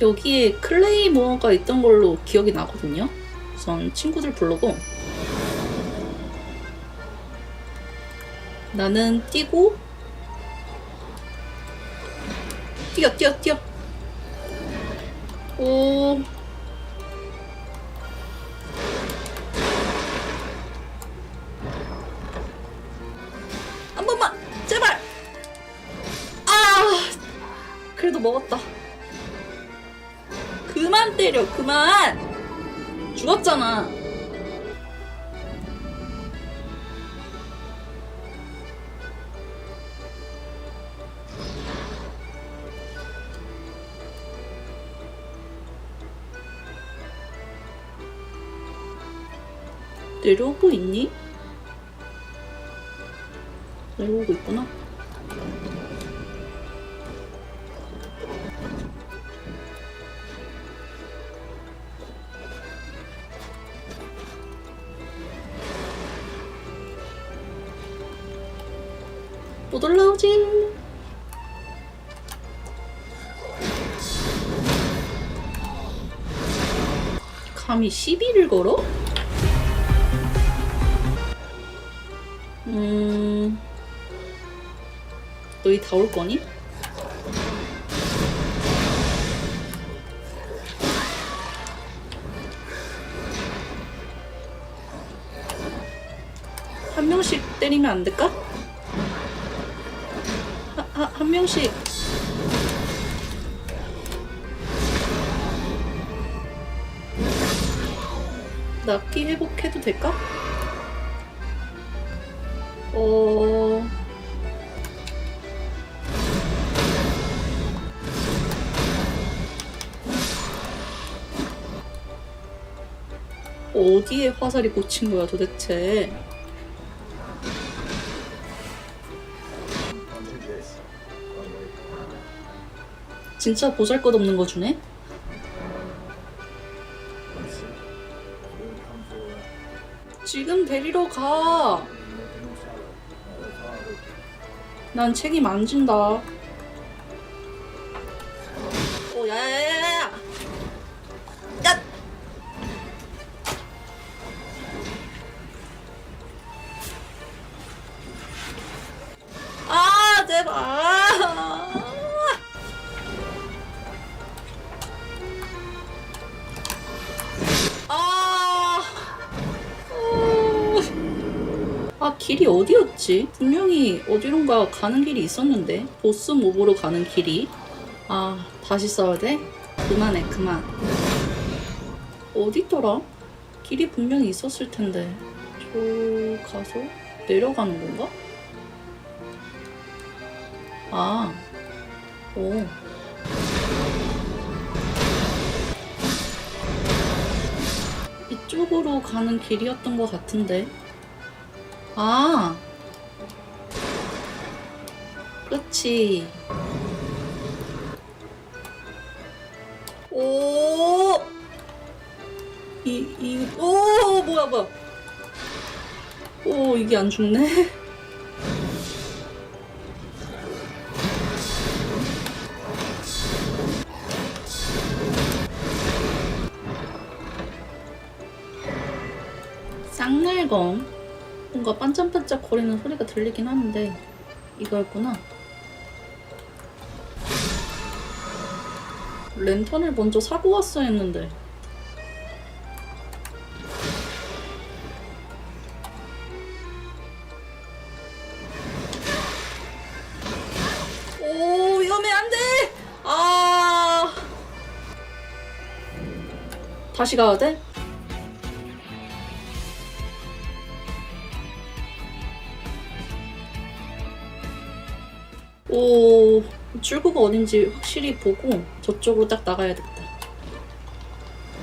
여기에 클레이모어가 있던 걸로 기억이 나거든요. 우선 친구들 부르고. 나는 뛰고. 뛰어 뛰어 뛰어. 오. 한 번만 제발. 아 그래도 먹었다 그만 때려 그만 죽었잖아 내려오고 있니? 내려오고 있구나. 못 올라오지. 감히 시비를 걸어? 음, 너희 다 올 거니? 한 명씩 때리면 안 될까? 한 명씩. 나피 회복해도 될까? 어... 어디에 화살이 꽂힌 거야 도대체? 진짜 보잘것없는 거 주네? 지금 데리러 가. 난 책임 안 진다. 오, 야야야야! 야! 아 길이 어디였지? 분명히 어디론가 가는 길이 있었는데 보스 몹으로 가는 길이 아 다시 써야 돼? 그만해 그만 어디더라? 길이 분명히 있었을 텐데 저 가서 내려가는 건가? 아, 오. 이쪽으로 가는 길이었던 것 같은데. 아. 그렇지. 오. 이, 이, 오, 뭐야, 뭐야. 오, 이게 안 죽네. 쌍날검. 뭔가 반짝반짝 거리는 소리가 들리긴 하는데, 이거였구나. 랜턴을 먼저 사고 왔어야 했는데. 오, 위험해, 안 돼! 아. 다시 가야 돼? 오, 출구가 어딘지 확실히 보고 저쪽으로 딱 나가야 겠다.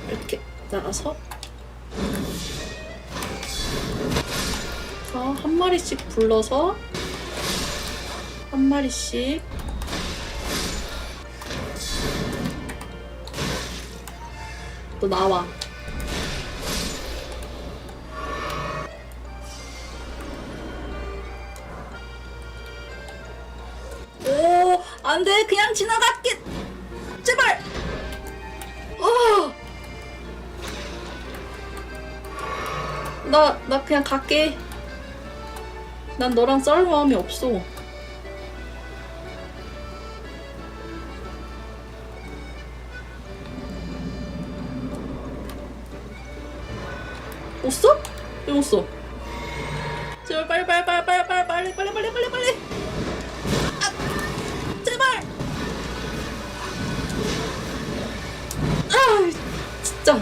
이렇게 나가서 자, 한 마리씩 불러서 한 마리씩 또 나와. 안 돼. 그냥 지나갔게. 제발. 어. 나, 나 그냥 갈게. 난 너랑 싸울 마음이 없어. 없어? 왜 없어? 제발 빨리 빨리 빨리 빨리 빨리 빨리 빨리 빨리 빨리 走